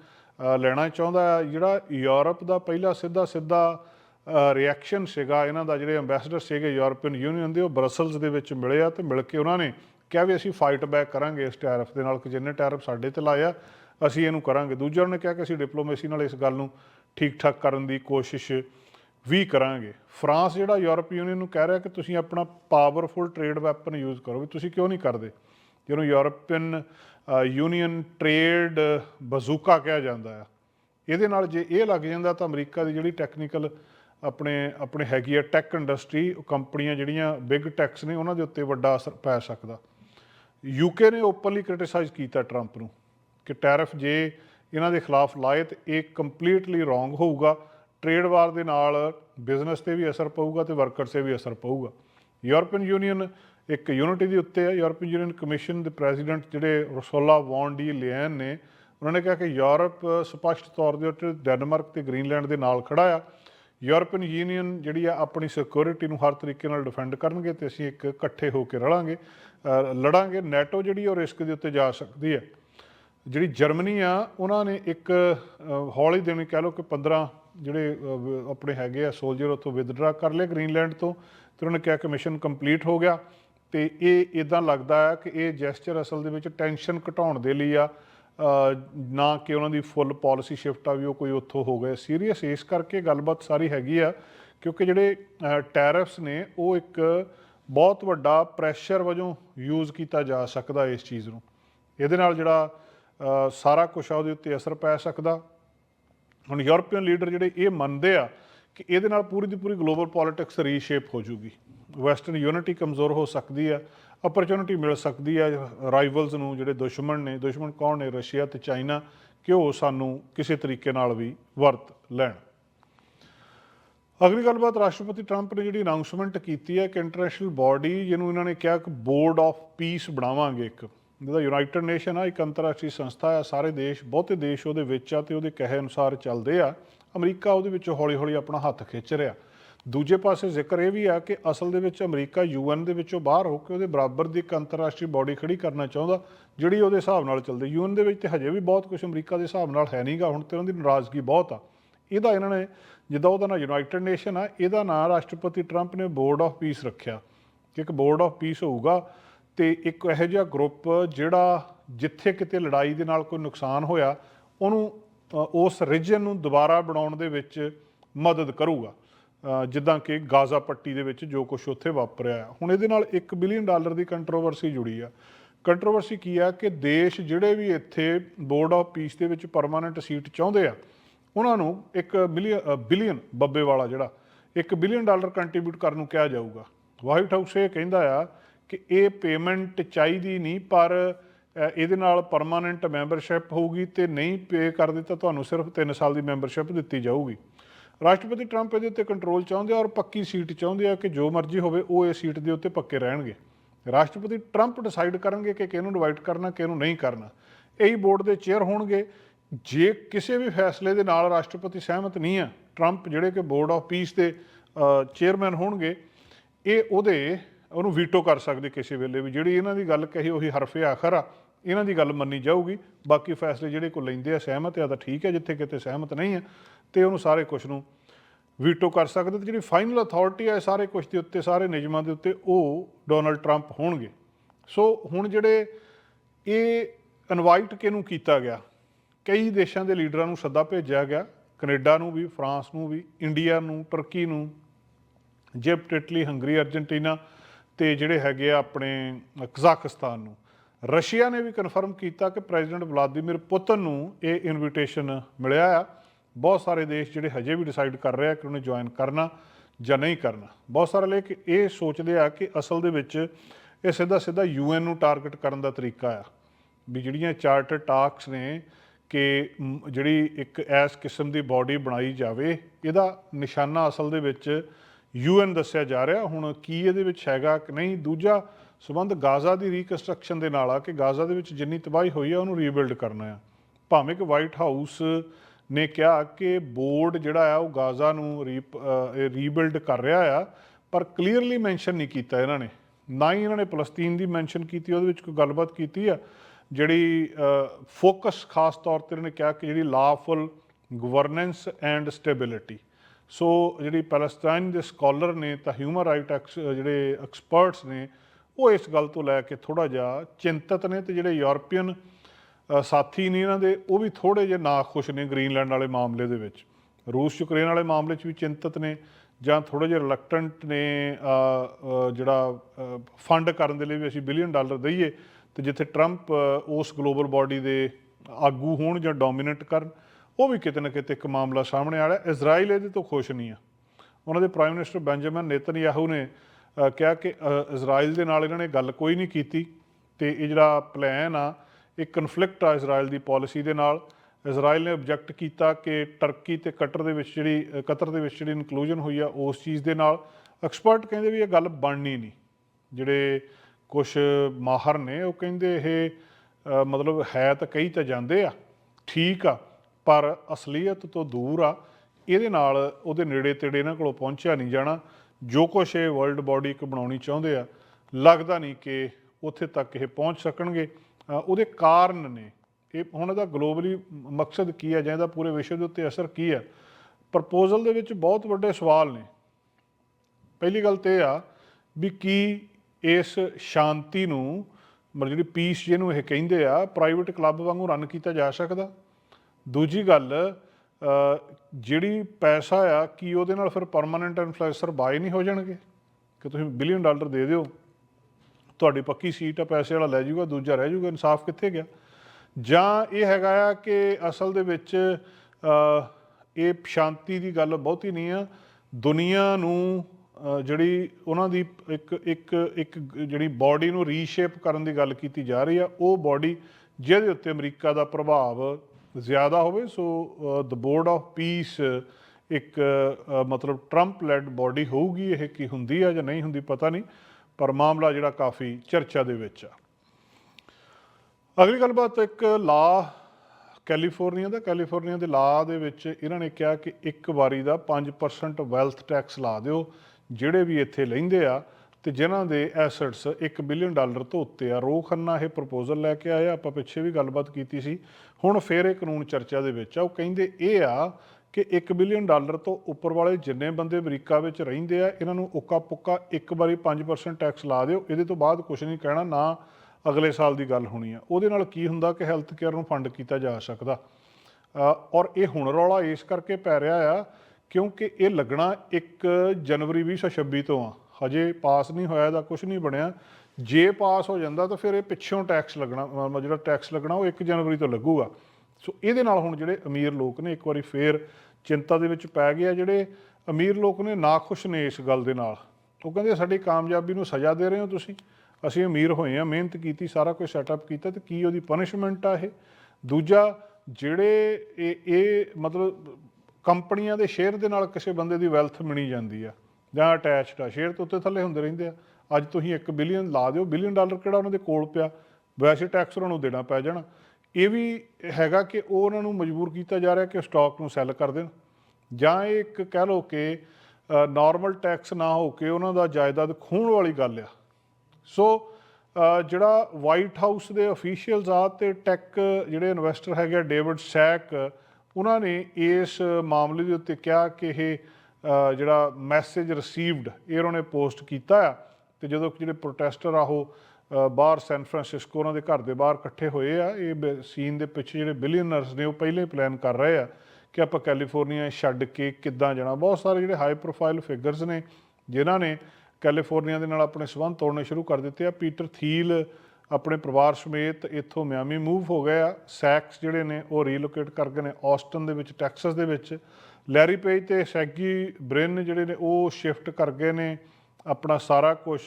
ਲੈਣਾ ਚਾਹੁੰਦਾ ਹੈ। ਜਿਹੜਾ ਯੂਰਪ ਦਾ ਪਹਿਲਾ ਸਿੱਧਾ ਸਿੱਧਾ ਰਿਐਕਸ਼ਨ ਸੀਗਾ, ਇਹਨਾਂ ਦਾ ਜਿਹੜੇ ਐਮਬੈਸਡਰ ਸੀਗੇ ਯੂਰਪੀਅਨ ਯੂਨੀਅਨ ਦੇ, ਉਹ ਬਰਸਲਸ ਦੇ ਵਿੱਚ ਮਿਲੇ ਆ ਤੇ ਮਿਲ ਕੇ ਉਹਨਾਂ ਨੇ ਕਿਹਾ ਵੀ ਅਸੀਂ ਫਾਈਟ ਬੈਕ ਕਰਾਂਗੇ ਇਸ ਟੈਰਫ ਦੇ ਨਾਲ, ਕਿ ਜਿੰਨੇ ਟੈਰਫ ਸਾਡੇ ਤੇ ਲਾਇਆ ਅਸੀਂ ਇਹਨੂੰ ਕਰਾਂਗੇ। ਦੂਜਿਆਂ ਨੇ ਕਿਹਾ ਕਿ ਅਸੀਂ ਡਿਪਲੋਮੇਸੀ ਨਾਲ ਇਸ ਗੱਲ ਨੂੰ ਠੀਕ ਠਾਕ ਕਰਨ ਦੀ ਕੋਸ਼ਿਸ਼ ਵੀ ਕਰਾਂਗੇ। ਫਰਾਂਸ ਜਿਹੜਾ ਯੂਰਪ ਯੂਨੀਅਨ ਨੂੰ ਕਹਿ ਰਿਹਾ ਕਿ ਤੁਸੀਂ ਆਪਣਾ ਪਾਵਰਫੁਲ ਟ੍ਰੇਡ ਵੈਪਨ ਯੂਜ਼ ਕਰੋ ਵੀ ਤੁਸੀਂ ਕਿਉਂ ਨਹੀਂ ਕਰਦੇ? ਜਿਹਨੂੰ ਯੂਰਪੀਅਨ ਯੂਨੀਅਨ ਟ੍ਰੇਡ ਬਜ਼ੂਕਾ ਕਿਹਾ ਜਾਂਦਾ ਆ। ਇਹਦੇ ਨਾਲ ਜੇ ਇਹ ਲੱਗ ਜਾਂਦਾ ਤਾਂ ਅਮਰੀਕਾ ਦੀ ਜਿਹੜੀ ਟੈਕਨੀਕਲ ਆਪਣੇ ਆਪਣੇ ਹੈਗੀ ਆ ਟੈਕ ਇੰਡਸਟਰੀ ਕੰਪਨੀਆਂ ਜਿਹੜੀਆਂ ਬਿਗ ਟੈਕਸ ਨੇ ਉਹਨਾਂ ਦੇ ਉੱਤੇ ਵੱਡਾ ਅਸਰ ਪੈ ਸਕਦਾ। ਯੂਕੇ ਨੇ ਓਪਨਲੀ ਕ੍ਰਿਟਿਸਾਈਜ਼ ਕੀਤਾ ਟਰੰਪ ਨੂੰ ਕਿ ਟੈਰਿਫ ਜੇ ਇਹਨਾਂ ਦੇ ਖਿਲਾਫ ਲਾਏ ਤੇ ਇਹ ਕੰਪਲੀਟਲੀ ਰੋਂਗ ਹੋਊਗਾ। ਟ੍ਰੇਡ ਵਾਰ ਦੇ ਨਾਲ ਬਿਜ਼ਨਸ ਤੇ ਵੀ ਅਸਰ ਪਊਗਾ ਤੇ ਵਰਕਰਸ ਤੇ ਵੀ ਅਸਰ ਪਊਗਾ। ਯੂਰਪੀਅਨ ਯੂਨੀਅਨ ਇੱਕ ਯੂਨਿਟੀ ਦੇ ਉੱਤੇ ਹੈ। ਯੂਰਪੀਅਨ ਯੂਨੀਅਨ ਕਮਿਸ਼ਨ ਦੇ ਪ੍ਰੈਜ਼ੀਡੈਂਟ ਜਿਹੜੇ ਰਸੋਲਾ ਵੌਨ ਡੀ ਲਿਆਨ ਨੇ, ਉਹਨਾਂ ਨੇ ਕਿਹਾ ਕਿ ਯੂਰਪ ਸਪਸ਼ਟ ਤੌਰ ਦੇ ਉੱਤੇ ਡੈਨਮਾਰਕ ਤੇ ਗ੍ਰੀਨਲੈਂਡ ਦੇ ਨਾਲ ਖੜਾ ਆ। ਯੂਰਪੀਅਨ ਯੂਨੀਅਨ ਜਿਹੜੀ ਆ ਆਪਣੀ ਸਿਕਿਉਰਿਟੀ ਨੂੰ ਹਰ ਤਰੀਕੇ ਨਾਲ ਡਿਫੈਂਡ ਕਰਨਗੇ ਤੇ ਅਸੀਂ ਇੱਕ ਇਕੱਠੇ ਹੋ ਕੇ ਰਲਾਂਗੇ ਲੜਾਂਗੇ। ਨੈਟੋ ਜਿਹੜੀ ਉਹ ਰਿਸਕ ਦੇ ਉੱਤੇ ਜਾ ਸਕਦੀ ਹੈ ਜਿਹੜੀ ਜਰਮਨੀ ਆ, ਉਹਨਾਂ ਨੇ ਇੱਕ ਹੌਲੀ ਦਿਨ ਕਹਿ ਲਓ ਕਿ 15 ਜਿਹੜੇ ਆਪਣੇ ਹੈਗੇ ਆ ਸੋਲਜਰ ਉੱਥੋਂ ਵਿਦਡਰਾ ਕਰ ਲਏ ਗ੍ਰੀਨਲੈਂਡ ਤੋਂ, ਤੇ ਉਹਨਾਂ ਨੇ ਕਿਹਾ ਕਿ ਮਿਸ਼ਨ ਕੰਪਲੀਟ ਹੋ ਗਿਆ। ਤੇ ਇਹ ਇਦਾਂ ਲੱਗਦਾ ਹੈ ਕਿ ਇਹ ਜੈਸਚਰ ਅਸਲ ਦੇ ਵਿੱਚ ਟੈਨਸ਼ਨ ਘਟਾਉਣ ਦੇ ਲਈ ਆ ਨਾ ਕਿ ਉਹਨਾਂ ਦੀ ਫੁੱਲ ਪਾਲਿਸੀ ਸ਼ਿਫਟ ਆ ਵੀ ਉਹ ਕੋਈ ਉੱਥੋਂ ਹੋ ਗਏ। ਸੀਰੀਅਸ ਇਸ ਕਰਕੇ ਗੱਲਬਾਤ ਸਾਰੀ ਹੈਗੀ ਆ, ਕਿਉਂਕਿ ਜਿਹੜੇ ਟੈਰਿਫਸ ਨੇ, ਉਹ ਇੱਕ ਬਹੁਤ ਵੱਡਾ ਪ੍ਰੈਸ਼ਰ ਵਜੋਂ ਯੂਜ਼ ਕੀਤਾ ਜਾ ਸਕਦਾ ਇਸ ਚੀਜ਼ ਨੂੰ। ਇਹਦੇ ਨਾਲ ਜਿਹੜਾ ਸਾਰਾ ਕੁਝ ਆ ਉਹਦੇ ਉੱਤੇ ਅਸਰ ਪੈ ਸਕਦਾ। ਹੁਣ ਯੂਰਪੀਅਨ ਲੀਡਰ ਜਿਹੜੇ ਇਹ ਮੰਨਦੇ ਆ ਕਿ ਇਹਦੇ ਨਾਲ ਪੂਰੀ ਦੀ ਪੂਰੀ ਗਲੋਬਲ ਪੋਲਿਟਿਕਸ ਰੀਸ਼ੇਪ ਹੋ ਜੂਗੀ। ਵੈਸਟਰਨ ਯੂਨਿਟੀ ਕਮਜ਼ੋਰ ਹੋ ਸਕਦੀ ਆ ਅਪਰਚੂਨਿਟੀ ਮਿਲ ਸਕਦੀ ਆ ਰਾਈਵਲਸ ਨੂੰ ਜਿਹੜੇ ਦੁਸ਼ਮਣ ਨੇ, ਦੁਸ਼ਮਣ ਕੌਣ ਨੇ, ਰਸ਼ੀਆ ਤੇ ਚਾਈਨਾ ਕਿ ਉਹ ਸਾਨੂੰ ਕਿਸੇ ਤਰੀਕੇ ਨਾਲ ਵੀ ਵਰਤ ਲੈਣ। ਅਗਲੀ ਗੱਲਬਾਤ, ਰਾਸ਼ਟਰਪਤੀ ਟਰੰਪ ਨੇ ਜਿਹੜੀ ਅਨਾਉਂਸਮੈਂਟ ਕੀਤੀ ਹੈ ਕਿ ਇੰਟਰਨੈਸ਼ਨਲ ਬਾਡੀ ਜਿਹਨੂੰ ਇਹਨਾਂ ਨੇ ਕਿਹਾ ਕਿ ਬੋਰਡ ਆਫ ਪੀਸ ਬਣਾਵਾਂਗੇ ਇੱਕ। ਜਿਹਦਾ ਯੂਨਾਈਟਿਡ ਨੇਸ਼ਨ ਆ, ਇੱਕ ਅੰਤਰਰਾਸ਼ਟਰੀ ਸੰਸਥਾ ਆ, ਸਾਰੇ ਦੇਸ਼, ਬਹੁਤੇ ਦੇਸ਼ ਉਹਦੇ ਵਿੱਚ ਆ ਤੇ ਉਹਦੇ ਕਹੇ ਅਨੁਸਾਰ ਚੱਲਦੇ ਆ। ਅਮਰੀਕਾ ਉਹਦੇ ਵਿੱਚੋਂ ਹੌਲੀ-ਹੌਲੀ ਆਪਣਾ ਹੱਥ ਖਿੱਚ ਰਿਹਾ। ਦੂਜੇ ਪਾਸੇ ਜ਼ਿਕਰ ਇਹ ਵੀ ਆ ਕਿ ਅਸਲ ਦੇ ਵਿੱਚ ਅਮਰੀਕਾ ਯੂਐਨ ਦੇ ਵਿੱਚੋਂ ਬਾਹਰ ਹੋ ਕੇ ਉਹਦੇ ਬਰਾਬਰ ਦੀ ਇੱਕ ਅੰਤਰਰਾਸ਼ਟਰੀ ਬਾਡੀ ਖੜੀ ਕਰਨਾ ਚਾਹੁੰਦਾ, ਜਿਹੜੀ ਉਹਦੇ ਹਿਸਾਬ ਨਾਲ ਚੱਲਦੀ। ਯੂਐਨ ਦੇ ਵਿੱਚ ਤੇ ਹਜੇ ਵੀ ਬਹੁਤ ਕੁਝ ਅਮਰੀਕਾ ਦੇ ਹਿਸਾਬ ਨਾਲ ਹੈ ਨਹੀਂਗਾ ਹੁਣ ਤੇ ਉਹਨਾਂ ਦੀ ਨਾਰਾਜ਼ਗੀ ਬਹੁਤ ਆ। ਇਹਦਾ ਇਹਨਾਂ ਨੇ, ਜਿੱਦਾਂ ਉਹਦਾ ਨਾਂ ਯੂਨਾਈਟਿਡ ਨੇਸ਼ਨ ਆ, ਇਹਦਾ ਨਾਂ ਰਾਸ਼ਟਰਪਤੀ ਟਰੰਪ ਨੇ ਬੋਰਡ ਆਫ ਪੀਸ ਰੱਖਿਆ। ਕਿ ਇੱਕ ਬੋਰਡ ਆਫ ਪੀਸ ਹੋਊਗਾ ਤੇ ਇੱਕ ਇਹੋ ਜਿਹਾ ਗਰੁੱਪ ਜਿਹੜਾ ਜਿੱਥੇ ਕਿਤੇ ਲੜਾਈ ਦੇ ਨਾਲ ਕੋਈ ਨੁਕਸਾਨ ਹੋਇਆ, ਉਹਨੂੰ ਉਸ ਰੀਜਨ ਨੂੰ ਦੁਬਾਰਾ ਬਣਾਉਣ ਦੇ ਵਿੱਚ ਮਦਦ ਕਰੂਗਾ। ਜਿੱਦਾਂ ਕਿ ਗਾਜ਼ਾ ਪੱਟੀ ਦੇ ਵਿੱਚ ਜੋ ਕੁਝ ਉੱਥੇ ਵਾਪਰਿਆ ਹੁਣ ਇਹਦੇ ਨਾਲ 1 ਬਿਲੀਅਨ ਡਾਲਰ ਦੀ ਕੰਟਰੋਵਰਸੀ ਜੁੜੀ ਆ। ਕੰਟਰੋਵਰਸੀ ਕੀ ਆ ਕਿ ਦੇਸ਼ ਜਿਹੜੇ ਵੀ ਇੱਥੇ ਬੋਰਡ ਆਫ ਪੀਸ ਦੇ ਵਿੱਚ ਪਰਮਾਨੈਂਟ ਸੀਟ ਚਾਹੁੰਦੇ ਆ, ਉਹਨਾਂ ਨੂੰ 1 ਬਿਲੀਅਨ ਬਿਲੀਅਨ ਬੱਬੇ ਵਾਲਾ ਜਿਹੜਾ 1 ਬਿਲੀਅਨ ਡਾਲਰ ਕੰਟਰੀਬਿਊਟ ਕਰਨ ਨੂੰ ਕਿਹਾ ਜਾਊਗਾ। ਵਾਈਟ ਹਾਊਸ ਇਹ ਕਹਿੰਦਾ ਆ ਕਿ ਇਹ ਪੇਮੈਂਟ ਚਾਹੀਦੀ ਨਹੀਂ, ਪਰ ਇਹਦੇ ਨਾਲ ਪਰਮਾਨੈਂਟ ਮੈਂਬਰਸ਼ਿਪ ਹੋਊਗੀ ਤੇ ਨਹੀਂ ਪੇ ਕਰ ਦਿੱਤਾ, ਤੁਹਾਨੂੰ ਸਿਰਫ 3 ਸਾਲ ਦੀ ਮੈਂਬਰਸ਼ਿਪ ਦਿੱਤੀ ਜਾਊਗੀ। ਰਾਸ਼ਟਰਪਤੀ ਟਰੰਪ ਇਹਦੇ ਉੱਤੇ ਕੰਟਰੋਲ ਚਾਹੁੰਦੇ ਆ ਔਰ ਪੱਕੀ ਸੀਟ ਚਾਹੁੰਦੇ ਆ ਕਿ ਜੋ ਮਰਜ਼ੀ ਹੋਵੇ, ਉਹ ਇਹ ਸੀਟ ਦੇ ਉੱਤੇ ਪੱਕੇ ਰਹਿਣਗੇ। ਰਾਸ਼ਟਰਪਤੀ ਟਰੰਪ ਡਿਸਾਈਡ ਕਰਨਗੇ ਕਿ ਕਿਹਨੂੰ ਇਨਵਾਈਟ ਕਰਨਾ, ਕਿਹਨੂੰ ਨਹੀਂ ਕਰਨਾ। ਇਹੀ ਬੋਰਡ ਦੇ ਚੇਅਰ ਹੋਣਗੇ। ਜੇ ਕਿਸੇ ਵੀ ਫੈਸਲੇ ਦੇ ਨਾਲ ਰਾਸ਼ਟਰਪਤੀ ਸਹਿਮਤ ਨਹੀਂ ਆ ਟਰੰਪ ਜਿਹੜੇ ਕਿ ਬੋਰਡ ਆਫ ਪੀਸ ਦੇ ਚੇਅਰਮੈਨ ਹੋਣਗੇ, ਇਹ ਉਹਦੇ ਉਹਨੂੰ ਵੀਟੋ ਕਰ ਸਕਦੇ ਕਿਸੇ ਵੇਲੇ ਵੀ। ਜਿਹੜੀ ਇਹਨਾਂ ਦੀ ਗੱਲ ਕਹੀ ਉਹੀ ਹਰਫੇ ਆਖਰ ਆ। ਇਹਨਾਂ ਦੀ ਗੱਲ ਮੰਨੀ ਜਾਊਗੀ। ਬਾਕੀ ਫੈਸਲੇ ਜਿਹੜੇ ਕੋ ਲੈਂਦੇ ਆ ਸਹਿਮਤ ਆ ਤਾਂ ਠੀਕ ਹੈ ਜਿੱਥੇ ਕਿਤੇ ਸਹਿਮਤ ਨਹੀਂ ਆ। ਤੇ ਉਹਨੂੰ ਸਾਰੇ ਕੁਝ ਨੂੰ ਵੀਟੋ ਕਰ ਸਕਦੇ ਤੇ ਜਿਹੜੀ ਫਾਈਨਲ ਅਥਾਰਟੀ ਹੈ ਸਾਰੇ ਕੁਝ ਦੇ ਉੱਤੇ, ਸਾਰੇ ਨਿਯਮਾਂ ਦੇ ਉੱਤੇ ਉਹ ਡੋਨਲਡ ਟਰੰਪ ਹੋਣਗੇ। ਸੋ ਹੁਣ ਜਿਹੜੇ ਇਹ ਇਨਵਾਈਟ ਕਿਹਨੂੰ ਕੀਤਾ ਗਿਆ? ਕਈ ਦੇਸ਼ਾਂ ਦੇ ਲੀਡਰਾਂ ਨੂੰ ਸੱਦਾ ਭੇਜਿਆ ਗਿਆ। ਕੈਨੇਡਾ ਨੂੰ ਵੀ, ਫਰਾਂਸ ਨੂੰ ਵੀ, ਇੰਡੀਆ ਨੂੰ, ਤੁਰਕੀ ਨੂੰ ਇਜਿਪਟ ਇਟਲੀ, ਹੰਗਰੀ, ਅਰਜਨਟੀਨਾ। ਤੇ ਜਿਹੜੇ ਹੈਗੇ ਆ ਆਪਣੇ ਕਜ਼ਾਕਿਸਤਾਨ ਨੂੰ। ਰਸ਼ੀਆ ਨੇ ਵੀ ਕਨਫਰਮ ਕੀਤਾ ਕਿ ਪ੍ਰੈਜ਼ੀਡੈਂਟ ਵਲਾਦੀਮੀਰ ਪੁਤਨ ਨੂੰ ਇਹ ਇਨਵੀਟੇਸ਼ਨ ਮਿਲਿਆ ਆ। ਬਹੁਤ ਸਾਰੇ ਦੇਸ਼ ਜਿਹੜੇ ਹਜੇ ਵੀ ਡਿਸਾਈਡ ਕਰ ਰਹੇ ਆ ਕਿ ਉਹਨੇ ਜੁਆਇਨ ਕਰਨਾ ਜਾਂ ਨਹੀਂ ਕਰਨਾ। ਬਹੁਤ ਸਾਰੇ ਲੋਕ ਇਹ ਸੋਚਦੇ ਆ ਕਿ ਅਸਲ ਦੇ ਵਿੱਚ ਇਹ ਸਿੱਧਾ ਸਿੱਧਾ ਯੂਐਨ ਨੂੰ ਟਾਰਗੇਟ ਕਰਨ ਦਾ ਤਰੀਕਾ ਆ। ਵੀ ਜਿਹੜੀਆਂ ਚਾਰਟਰ ਟਾਕਸ ਨੇ ਕਿ ਜਿਹੜੀ ਇੱਕ ਐਸ ਕਿਸਮ ਦੀ ਬਾਡੀ ਬਣਾਈ ਜਾਵੇ, ਇਹਦਾ ਨਿਸ਼ਾਨਾ ਅਸਲ ਦੇ ਵਿੱਚ ਯੂਐਨ ਦੱਸਿਆ ਜਾ ਰਿਹਾ, ਹੁਣ ਕੀ ਇਹਦੇ ਵਿੱਚ ਹੈਗਾ ਕਿ ਨਹੀਂ? ਦੂਜਾ ਸਬੰਧ ਗਾਜ਼ਾ ਦੀ ਰੀਕਨਸਟਰਕਸ਼ਨ ਦੇ ਨਾਲ ਆ ਕਿ ਗਾਜ਼ਾ ਦੇ ਵਿੱਚ ਜਿੰਨੀ ਤਬਾਹੀ ਹੋਈ ਆ, ਉਹਨੂੰ ਰੀਬਿਲਡ ਕਰਨਾ ਆ। ਭਾਵੇਂ ਕਿ ਵਾਈਟ ਹਾਊਸ ਨੇ ਕਿਹਾ ਕਿ ਬੋਰਡ ਜਿਹੜਾ ਆ, ਉਹ ਗਾਜ਼ਾ ਨੂੰ ਰੀਬਿਲਡ ਕਰ ਰਿਹਾ ਆ, ਪਰ ਕਲੀਅਰਲੀ ਮੈਂਸ਼ਨ ਨਹੀਂ ਕੀਤਾ ਇਹਨਾਂ ਨੇ। ਨਾ ਹੀ ਇਹਨਾਂ ਨੇ ਫਲਸਤੀਨ ਦੀ ਮੈਂਸ਼ਨ ਕੀਤੀ, ਉਹਦੇ ਵਿੱਚ ਕੋਈ ਗੱਲਬਾਤ ਕੀਤੀ ਆ। ਜਿਹੜੀ ਫੋਕਸ ਖਾਸ ਤੌਰ ਤੇ ਇਹਨਾਂ ਨੇ ਕਿਹਾ ਕਿ ਜਿਹੜੀ lawful governance and stability so ਜਿਹੜੀ ਪੈਲਸਟਾਈਨ ਦੇ ਸਕਾਲਰ ਨੇ ਤਾਂ ਹਿਊਮਨ ਰਾਈਟ ਜਿਹੜੇ ਐਕਸਪਰਟਸ ਨੇ, ਉਹ ਇਸ ਗੱਲ ਤੋਂ ਲੈ ਕੇ ਥੋੜਾ ਜਿਹਾ ਚਿੰਤਤ ਨੇ ਤੇ ਜਿਹੜੇ ਯੂਰਪੀਅਨ ਸਾਥੀ ਨੇ ਇਹਨਾਂ ਦੇ, ਉਹ ਵੀ ਥੋੜੇ ਜਿਹੇ ਨਾਖੁਸ਼ ਨੇ ਗ੍ਰੀਨਲੈਂਡ ਵਾਲੇ ਮਾਮਲੇ ਦੇ ਵਿੱਚ। ਰੂਸ, ਯੂਕਰੇਨ ਵਾਲੇ ਮਾਮਲੇ 'ਚ ਵੀ ਚਿੰਤਤ ਨੇ ਜਾਂ ਥੋੜੇ ਜਿਹੇ ਰਿਲੈਕਟੈਂਟ ਨੇ ਜਿਹੜਾ ਫੰਡ ਕਰਨ ਦੇ ਲਈ ਵੀ ਅਸੀਂ ਬਿਲੀਅਨ ਡਾਲਰ ਦਈਏ ਤੇ ਜਿੱਥੇ ਟਰੰਪ ਉਸ ਗਲੋਬਲ ਬਾਡੀ ਦੇ ਆਗੂ ਹੋਣ ਜਾਂ ਡੋਮੀਨੇਟ ਕਰਨ। ਉਹ ਵੀ ਕਿਤੇ ਨਾ ਕਿਤੇ ਇੱਕ ਮਾਮਲਾ ਸਾਹਮਣੇ ਆ ਰਿਹਾ। ਇਜ਼ਰਾਈਲ ਇਹਦੇ ਤੋਂ ਖੁਸ਼ ਨਹੀਂ ਆ। ਉਹਨਾਂ ਦੇ ਪ੍ਰਾਈਮ ਮਿਨਿਸਟਰ ਬੈਂਜਾਮਿਨ ਨੇਤਨਯਾਹੂ ਨੇ ਕਿਹਾ ਕਿ ਇਜ਼ਰਾਈਲ ਦੇ ਨਾਲ ਇਹਨਾਂ ਨੇ ਗੱਲ ਕੋਈ ਨਹੀਂ ਕੀਤੀ ਤੇ ਇਹ ਜਿਹੜਾ ਪਲਾਨ ਆ, ਇਹ ਕਨਫਲਿਕਟ ਆ ਇਜ਼ਰਾਈਲ ਦੀ ਪਾਲਿਸੀ ਦੇ ਨਾਲ। ਇਜ਼ਰਾਈਲ ਨੇ ਆਬਜੈਕਟ ਕੀਤਾ ਕਿ ਟਰਕੀ ਤੇ ਕਟਰ ਦੇ ਵਿੱਚ ਜਿਹੜੀ ਕਤਰ ਦੇ ਵਿੱਚ ਜਿਹੜੀ ਇਨਕਲੂਜਨ ਹੋਈ ਆ ਉਸ ਚੀਜ਼ ਦੇ ਨਾਲ। ਐਕਸਪਰਟ ਕਹਿੰਦੇ ਵੀ ਇਹ ਗੱਲ ਬਣਨੀ ਨਹੀਂ। ਜਿਹੜੇ ਕੁਝ ਮਾਹਰ ਨੇ ਉਹ ਕਹਿੰਦੇ ਇਹ ਮਤਲਬ ਹੈ ਤਾਂ ਕਈ ਤਾਂ ਜਾਂਦੇ ਆ। ਠੀਕ ਆ। ਪਰ ਅਸਲੀਅਤ ਤੋਂ ਦੂਰ ਆ। ਇਹਦੇ ਨਾਲ ਉਹਦੇ ਨੇੜੇ ਤੇੜੇ ਇਹਨਾਂ ਕੋਲੋਂ ਪਹੁੰਚਿਆ ਨਹੀਂ ਜਾਣਾ। ਜੋ ਕੁਛ ਇਹ ਵਰਲਡ ਬਾਡੀ ਇੱਕ ਬਣਾਉਣੀ ਚਾਹੁੰਦੇ ਆ, ਲੱਗਦਾ ਨਹੀਂ ਕਿ ਉੱਥੇ ਤੱਕ ਇਹ ਪਹੁੰਚ ਸਕਣਗੇ। ਉਹਦੇ ਕਾਰਨ ਨੇ। ਇਹ ਹੁਣ ਇਹਦਾ ਗਲੋਬਲੀ ਮਕਸਦ ਕੀ ਹੈ ਜਾਂ ਇਹਦਾ ਪੂਰੇ ਵਿਸ਼ਵ ਦੇ ਉੱਤੇ ਅਸਰ ਕੀ ਹੈ ਪ੍ਰਪੋਜ਼ਲ ਦੇ ਵਿੱਚ ਬਹੁਤ ਵੱਡੇ ਸਵਾਲ ਨੇ। ਪਹਿਲੀ ਗੱਲ ਤੇ ਇਹ ਆ ਵੀ ਕੀ ਇਸ ਸ਼ਾਂਤੀ ਨੂੰ, ਮਤਲਬ ਜਿਹੜੀ ਪੀਸ ਜਿਹਨੂੰ ਇਹ ਕਹਿੰਦੇ ਆ ਪ੍ਰਾਈਵੇਟ ਕਲੱਬ ਵਾਂਗੂ ਰਨ ਕੀਤਾ ਜਾ ਸਕਦਾ? ਦੂਜੀ ਗੱਲ ਜਿਹੜੀ ਪੈਸਾ ਆ, ਕੀ ਉਹਦੇ ਨਾਲ ਫਿਰ ਪਰਮਾਨੈਂਟ ਇਨਫਲੂਐਂਸਰ ਬਾਏ ਨਹੀਂ ਹੋ ਜਾਣਗੇ? ਕਿ ਤੁਸੀਂ ਬਿਲੀਅਨ ਡਾਲਰ ਦੇ ਦਿਓ। ਤੁਹਾਡੀ ਪੱਕੀ ਸੀਟ ਆ, ਪੈਸੇ ਵਾਲਾ ਲੈ ਜਾਊਗਾ, ਦੂਜਾ ਰਹਿ ਜਾਊਗਾ, ਇਨਸਾਫ ਕਿੱਥੇ ਗਿਆ? ਜਾਂ ਇਹ ਹੈਗਾ ਆ ਕਿ ਅਸਲ ਦੇ ਵਿੱਚ ਇਹ ਸ਼ਾਂਤੀ ਦੀ ਗੱਲ ਬਹੁਤੀ ਨਹੀਂ ਆ। ਦੁਨੀਆ ਨੂੰ ਜਿਹੜੀ ਉਹਨਾਂ ਦੀ ਇੱਕ ਇੱਕ ਇੱਕ ਜਿਹੜੀ ਬਾਡੀ ਨੂੰ ਰੀਸ਼ੇਪ ਕਰਨ ਦੀ ਗੱਲ ਕੀਤੀ ਜਾ ਰਹੀ ਆ, ਉਹ ਬਾਡੀ ਜਿਹਦੇ ਉੱਤੇ ਅਮਰੀਕਾ ਦਾ ਪ੍ਰਭਾਵ ਜ਼ਿਆਦਾ ਹੋਵੇ so the board of peace ਇੱਕ ਮਤਲਬ ਟਰੰਪ ਲੈਡ ਬਾਡੀ ਹੋਊਗੀ, ਇਹ ਕੀ ਹੁੰਦੀ ਆ ਜਾਂ ਨਹੀਂ ਹੁੰਦੀ ਪਤਾ ਨਹੀਂ, ਪਰ ਮਾਮਲਾ ਜਿਹੜਾ ਕਾਫੀ ਚਰਚਾ ਦੇ ਵਿੱਚ ਆ। ਅਗਲੀ ਗੱਲਬਾਤ ਇੱਕ ਲਾ ਕੈਲੀਫੋਰਨੀਆ ਦਾ। ਕੈਲੀਫੋਰਨੀਆ ਦੇ ਲਾ ਦੇ ਵਿੱਚ ਇਹਨਾਂ ਨੇ ਕਿਹਾ ਕਿ ਇੱਕ ਵਾਰੀ ਦਾ 5% ਵੈਲਥ ਟੈਕਸ ਲਾ ਦਿਓ, ਜਿਹੜੇ ਵੀ ਇੱਥੇ ਲੈਂਦੇ ਆ ਤੇ ਜਿਨ੍ਹਾਂ ਦੇ ਐਸੈਟਸ 1 ਬਿਲੀਅਨ ਡਾਲਰ ਤੋਂ ਉੱਤੇ ਆ। ਰੋ ਖੰਨਾ ਇਹ ਪ੍ਰਪੋਜ਼ਲ ਲੈ ਕੇ ਆਏ ਆ ਆਪਾਂ ਪਿੱਛੇ ਵੀ ਗੱਲਬਾਤ ਕੀਤੀ ਸੀ। ਹੁਣ ਫੇਰ ਇਹ ਕਾਨੂੰਨ ਚਰਚਾ ਦੇ ਵਿੱਚ ਆ। ਉਹ ਕਹਿੰਦੇ ਇਹ ਆ ਕਿ 1 ਬਿਲੀਅਨ ਡਾਲਰ ਤੋਂ ਉੱਪਰ ਵਾਲੇ ਜਿੰਨੇ ਬੰਦੇ ਅਮਰੀਕਾ ਵਿੱਚ ਰਹਿੰਦੇ ਆ, ਇਹਨਾਂ ਨੂੰ ਉੱਕਾ ਪੁੱਕਾ ਇੱਕ ਵਾਰੀ 5% ਟੈਕਸ ਲਾ ਦਿਓ। ਇਹਦੇ ਤੋਂ ਬਾਅਦ ਕੁਝ ਨਹੀਂ ਕਹਿਣਾ, ਨਾ ਅਗਲੇ ਸਾਲ ਦੀ ਗੱਲ ਹੋਣੀ ਆ। ਉਹਦੇ ਨਾਲ ਕੀ ਹੁੰਦਾ ਕਿ ਹੈਲਥ ਕੇਅਰ ਨੂੰ ਫੰਡ ਕੀਤਾ ਜਾ ਸਕਦਾ? ਔਰ ਇਹ ਹੁਣ ਰੌਲਾ ਇਸ ਕਰਕੇ ਪੈ ਰਿਹਾ ਆ ਕਿਉਂਕਿ ਇਹ ਲੱਗਣਾ 1 ਜਨਵਰੀ 2026 ਤੋਂ ਆ। ਹਜੇ ਪਾਸ ਨਹੀਂ ਹੋਇਆ ਇਹਦਾ ਕੁਝ ਨਹੀਂ ਬਣਿਆ। ਜੇ ਪਾਸ ਹੋ ਜਾਂਦਾ ਤਾਂ ਫਿਰ ਇਹ ਪਿੱਛੋਂ ਟੈਕਸ ਲੱਗਣਾ ਅ, ਜਿਹੜਾ ਟੈਕਸ ਲੱਗਣਾ ਉਹ 1 ਜਨਵਰੀ ਤੋਂ ਲੱਗੂਗਾ। ਸੋ ਇਹਦੇ ਨਾਲ ਹੁਣ ਜਿਹੜੇ ਅਮੀਰ ਲੋਕ ਨੇ ਇੱਕ ਵਾਰੀ ਫੇਰ ਚਿੰਤਾ ਦੇ ਵਿੱਚ ਪੈ ਗਏ ਆ ਜਿਹੜੇ ਅਮੀਰ ਲੋਕ ਨੇ ਨਾਖੁਸ਼ ਨੇ ਇਸ ਗੱਲ ਦੇ ਨਾਲ। ਉਹ ਕਹਿੰਦੇ ਸਾਡੀ ਕਾਮਯਾਬੀ ਨੂੰ ਸਜ਼ਾ ਦੇ ਰਹੇ ਹੋ ਤੁਸੀਂ। ਅਸੀਂ ਅਮੀਰ ਹੋਏ ਆ ਮਿਹਨਤ ਕੀਤੀ ਸਾਰਾ ਕੁਝ ਸੈਟਅਪ ਕੀਤਾ ਤੇ ਕੀ ਉਹਦੀ ਪਨਿਸ਼ਮੈਂਟ ਆ ਇਹ? ਦੂਜਾ ਜਿਹੜੇ ਇਹ ਇਹ ਮਤਲਬ ਕੰਪਨੀਆਂ ਦੇ ਸ਼ੇਅਰ ਦੇ ਨਾਲ ਕਿਸੇ ਬੰਦੇ ਦੀ ਵੈਲਥ ਮਿਣੀ ਜਾਂਦੀ ਆ। ਜਾਂ ਅਟੈਚਡ ਆ ਸ਼ੇਅਰ ਤੋਂ ਉੱਤੇ ਥੱਲੇ ਹੁੰਦੇ ਰਹਿੰਦੇ ਆ। ਅੱਜ ਤੁਸੀਂ 1 ਬਿਲੀਅਨ ਲਾ ਦਿਓ ਬਿਲੀਅਨ ਡਾਲਰ ਕਿਹੜਾ ਉਹਨਾਂ ਦੇ ਕੋਲ ਪਿਆ? ਵੈਸੇ ਟੈਕਸ ਉਹਨਾਂ ਨੂੰ ਦੇਣਾ ਪੈ ਜਾਣਾ। ਇਹ ਵੀ ਹੈਗਾ ਕਿ ਉਹ ਉਹਨਾਂ ਨੂੰ ਮਜਬੂਰ ਕੀਤਾ ਜਾ ਰਿਹਾ ਕਿ ਸਟਾਕ ਨੂੰ ਸੈੱਲ ਕਰ ਦੇਣ। ਜਾਂ ਇਹ ਇੱਕ ਕਹਿ ਲਓ ਕਿ ਨਾਰਮਲ ਟੈਕਸ ਨਾ ਹੋ ਕੇ ਉਹਨਾਂ ਦਾ ਜਾਇਦਾਦ ਖੋਹਣ ਵਾਲੀ ਗੱਲ ਆ। ਸੋ ਜਿਹੜਾ ਵਾਈਟ ਹਾਊਸ ਦੇ ਅਫੀਸ਼ੀਅਲਸ ਆ ਤੇ ਟੈਕ ਜਿਹੜੇ ਇਨਵੈਸਟਰ ਹੈਗੇ ਆ, ਡੇਵਿਡ ਸੈਕ ਉਹਨਾਂ ਨੇ ਇਸ ਮਾਮਲੇ ਦੇ ਉੱਤੇ ਕਿਹਾ ਕਿ ਇਹ ਜਿਹੜਾ ਮੈਸੇਜ ਰਿਸੀਵਡ ਇਹ ਉਹਨਾਂ ਨੇ ਪੋਸਟ ਕੀਤਾ ਆ। ਤੇ ਜਦੋਂ ਜਿਹੜੇ ਪ੍ਰੋਟੈਸਟਰ ਆ ਉਹ ਬਾਹਰ ਸੈਨ ਫਰਾਂਸਿਸਕੋ ਉਹਨਾਂ ਦੇ ਘਰ ਦੇ ਬਾਹਰ ਇਕੱਠੇ ਹੋਏ ਆ, ਇਹ ਸੀਨ ਦੇ ਪਿੱਛੇ ਜਿਹੜੇ ਬਿਲੀਅਨਰਸ ਨੇ ਉਹ ਪਹਿਲੇ ਹੀ ਪਲਾਨ ਕਰ ਰਹੇ ਆ ਕਿ ਆਪਾਂ ਕੈਲੀਫੋਰਨੀਆ ਛੱਡ ਕੇ ਕਿੱਦਾਂ ਜਾਣਾ। ਬਹੁਤ ਸਾਰੇ ਜਿਹੜੇ ਹਾਈ ਪ੍ਰੋਫਾਈਲ ਫਿਗਰਸ ਨੇ, ਜਿਨ੍ਹਾਂ ਨੇ ਕੈਲੀਫੋਰਨੀਆ ਦੇ ਨਾਲ ਆਪਣੇ ਸਬੰਧ ਤੋੜਨੇ ਸ਼ੁਰੂ ਕਰ ਦਿੱਤੇ ਆ। ਪੀਟਰ ਥੀਲ ਆਪਣੇ ਪਰਿਵਾਰ ਸਮੇਤ ਇੱਥੋਂ ਮਿਆਮੀ ਮੂਵ ਹੋ ਗਏ ਆ। ਸੈਕਸ ਜਿਹੜੇ ਨੇ ਉਹ ਰੀਲੋਕੇਟ ਕਰ ਗਏ ਨੇ ਆਸਟਨ ਦੇ ਵਿੱਚ ਟੈਕਸਸ ਦੇ ਵਿੱਚ। ਲੈਰੀ ਪੇਜ ਤੇ ਸੈਗੀ ਬ੍ਰਿਨ ਜਿਹੜੇ ਨੇ ਉਹ ਸ਼ਿਫਟ ਕਰ ਗਏ ਨੇ। ਆਪਣਾ ਸਾਰਾ ਕੁਝ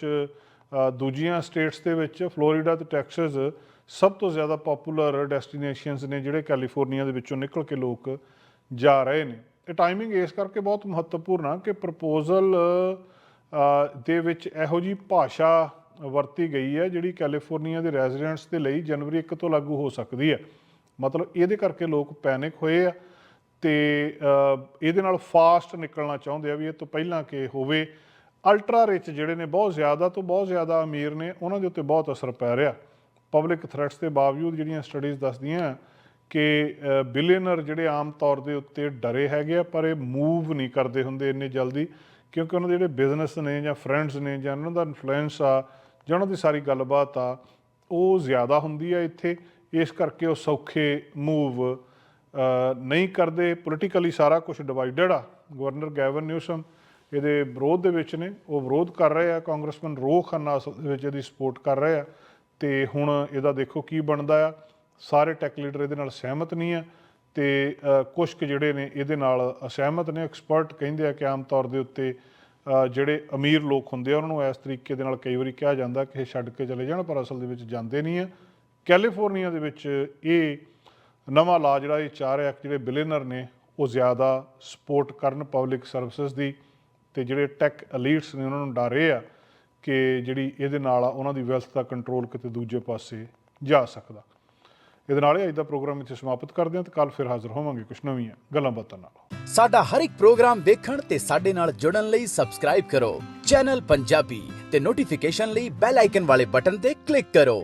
ਦੂਜੀਆਂ ਸਟੇਟਸ ਦੇ ਵਿੱਚ, ਫਲੋਰੀਡਾ ਤੇ ਟੈਕਸਸ ਸਭ ਤੋਂ ਜ਼ਿਆਦਾ ਪਪੂਲਰ ਡੈਸਟੀਨੇਸ਼ਨਸ ਨੇ ਜਿਹੜੇ ਕੈਲੀਫੋਰਨੀਆ ਦੇ ਵਿੱਚੋਂ ਨਿਕਲ ਕੇ ਲੋਕ ਜਾ ਰਹੇ ਨੇ। ਇਹ ਟਾਈਮਿੰਗ ਇਸ ਕਰਕੇ ਬਹੁਤ ਮਹੱਤਵਪੂਰਨ ਆ ਕਿ ਪ੍ਰਪੋਜ਼ਲ ਦੇ ਵਿੱਚ ਇਹੋ ਜੀ ਭਾਸ਼ਾ ਵਰਤੀ ਗਈ ਹੈ ਜਿਹੜੀ ਕੈਲੀਫੋਰਨੀਆ ਦੇ ਰੈਜ਼ੀਡੈਂਟਸ ਦੇ ਲਈ ਜਨਵਰੀ 1 ਤੋਂ ਲਾਗੂ ਹੋ ਸਕਦੀ ਹੈ। ਮਤਲਬ ਇਹਦੇ ਕਰਕੇ ਲੋਕ ਪੈਨਿਕ ਹੋਏ ਆ। ਤੇ ਇਹਦੇ ਨਾਲ ਫਾਸਟ ਨਿਕਲਣਾ ਚਾਹੁੰਦੇ ਆ ਵੀ ਇਹ ਤੋਂ ਪਹਿਲਾਂ ਕਿ ਹੋਵੇ। ਅਲਟਰਾ ਰਿਚ ਜਿਹੜੇ ਨੇ, ਬਹੁਤ ਜ਼ਿਆਦਾ ਤੋਂ ਬਹੁਤ ਜ਼ਿਆਦਾ ਅਮੀਰ ਨੇ, ਉਹਨਾਂ ਦੇ ਉੱਤੇ ਬਹੁਤ ਅਸਰ ਪੈ ਰਿਹਾ। ਪਬਲਿਕ ਥ੍ਰੈਟਸ ਦੇ ਬਾਵਜੂਦ ਜਿਹੜੀਆਂ ਸਟੱਡੀਜ਼ ਦੱਸਦੀਆਂ ਕਿ ਬਿਲੀਅਨਰ ਜਿਹੜੇ ਆਮ ਤੌਰ ਦੇ ਉੱਤੇ ਡਰੇ ਹੈਗੇ ਆ, ਪਰ ਇਹ ਮੂਵ ਨਹੀਂ ਕਰਦੇ ਹੁੰਦੇ ਇੰਨੇ ਜਲਦੀ, ਕਿਉਂਕਿ ਉਹਨਾਂ ਦੇ ਜਿਹੜੇ ਬਿਜ਼ਨਸ ਨੇ ਜਾਂ ਫਰੈਂਡਸ ਨੇ ਜਾਂ ਉਹਨਾਂ ਦਾ ਇਨਫਲੂਐਂਸ ਆ, ਜਾਂ ਉਹਨਾਂ ਦੀ ਸਾਰੀ ਗੱਲਬਾਤ ਆ, ਉਹ ਜ਼ਿਆਦਾ ਹੁੰਦੀ ਆ ਇੱਥੇ। ਇਸ ਕਰਕੇ ਉਹ ਸੌਖੇ ਮੂਵ ਨਹੀਂ ਕਰਦੇ ਪੋਲੀਟੀਕਲੀ ਸਾਰਾ ਕੁਝ ਡਿਵਾਈਡਡ ਆ। ਗਵਰਨਰ ਗੈਵਨ ਨਿਊਸਮ ਇਹਦੇ ਵਿਰੋਧ ਦੇ ਵਿੱਚ ਨੇ। ਉਹ ਵਿਰੋਧ ਕਰ ਰਹੇ ਆ। ਕਾਂਗਰਸਮੈਨ ਰੋ ਖੰਨਾ ਅਸਲ ਦੇ ਵਿੱਚ ਇਹਦੀ ਸਪੋਰਟ ਕਰ ਰਹੇ ਆ। ਤੇ ਹੁਣ ਇਹਦਾ ਦੇਖੋ ਕੀ ਬਣਦਾ ਆ। ਸਾਰੇ ਟੈਕ ਲੀਡਰ ਇਹਦੇ ਨਾਲ ਸਹਿਮਤ ਨਹੀਂ ਆ। ਤੇ ਕੁਝ ਕੁ ਜਿਹੜੇ ਨੇ ਇਹਦੇ ਨਾਲ ਅਸਹਿਮਤ ਨੇ। ਐਕਸਪਰਟ ਕਹਿੰਦੇ ਆ ਕਿ ਆਮ ਤੌਰ ਦੇ ਉੱਤੇ ਜਿਹੜੇ ਅਮੀਰ ਲੋਕ ਹੁੰਦੇ ਆ, ਉਹਨਾਂ ਨੂੰ ਇਸ ਤਰੀਕੇ ਦੇ ਨਾਲ ਕਈ ਵਾਰੀ ਕਿਹਾ ਜਾਂਦਾ ਕਿ ਇਹ ਛੱਡ ਕੇ ਚਲੇ ਜਾਣ, ਪਰ ਅਸਲ ਦੇ ਵਿੱਚ ਜਾਂਦੇ ਨਹੀਂ ਆ। ਕੈਲੀਫੋਰਨੀਆ ਦੇ ਵਿੱਚ ਇਹ ਨਵਾਂ ਲਾ ਜਿਹੜਾ ਇਹ ਚਾਹ ਰਿਹਾ ਕਿ ਜਿਹੜੇ ਬਿਲੀਅਨਰ ਨੇ, ਉਹ ਜ਼ਿਆਦਾ ਸਪੋਰਟ ਕਰਨ ਪਬਲਿਕ ਸਰਵਿਸਿਜ਼ ਦੀ ਤੇ ਜਿਹੜੇ ਟੈਕ ਐਲੀਟਸ ਨੇ, ਉਹਨਾਂ ਨੂੰ ਡਰ ਇਹ ਆ ਕਿ ਜਿਹੜੀ ਇਹਦੇ ਨਾਲ ਆ, ਉਹਨਾਂ ਦੀ ਵੈਲਥ ਦਾ ਕੰਟਰੋਲ ਕਿਤੇ ਦੂਜੇ ਪਾਸੇ ਜਾ ਸਕਦਾ। ਇਹਦੇ ਨਾਲ ਹੀ ਅੱਜ ਦਾ ਪ੍ਰੋਗਰਾਮ ਇੱਥੇ ਸਮਾਪਤ ਕਰਦੇ ਹਾਂ ਤੇ ਕੱਲ ਫਿਰ ਹਾਜ਼ਰ ਹੋਵਾਂਗੇ ਕੁਝ ਨਵੀਆਂ ਗੱਲਾਂ ਬਾਤਾਂ ਨਾਲ। ਸਾਡਾ ਹਰ ਇੱਕ ਪ੍ਰੋਗਰਾਮ ਦੇਖਣ ਤੇ ਸਾਡੇ ਨਾਲ ਜੁੜਨ ਲਈ ਸਬਸਕ੍ਰਾਈਬ ਕਰੋ। ਚੈਨਲ ਪੰਜਾਬੀ ਤੇ ਨੋਟੀਫਿਕੇਸ਼ਨ ਲਈ ਬੈਲ ਆਈਕਨ ਵਾਲੇ ਬਟਨ ਤੇ ਕਲਿੱਕ ਕਰੋ।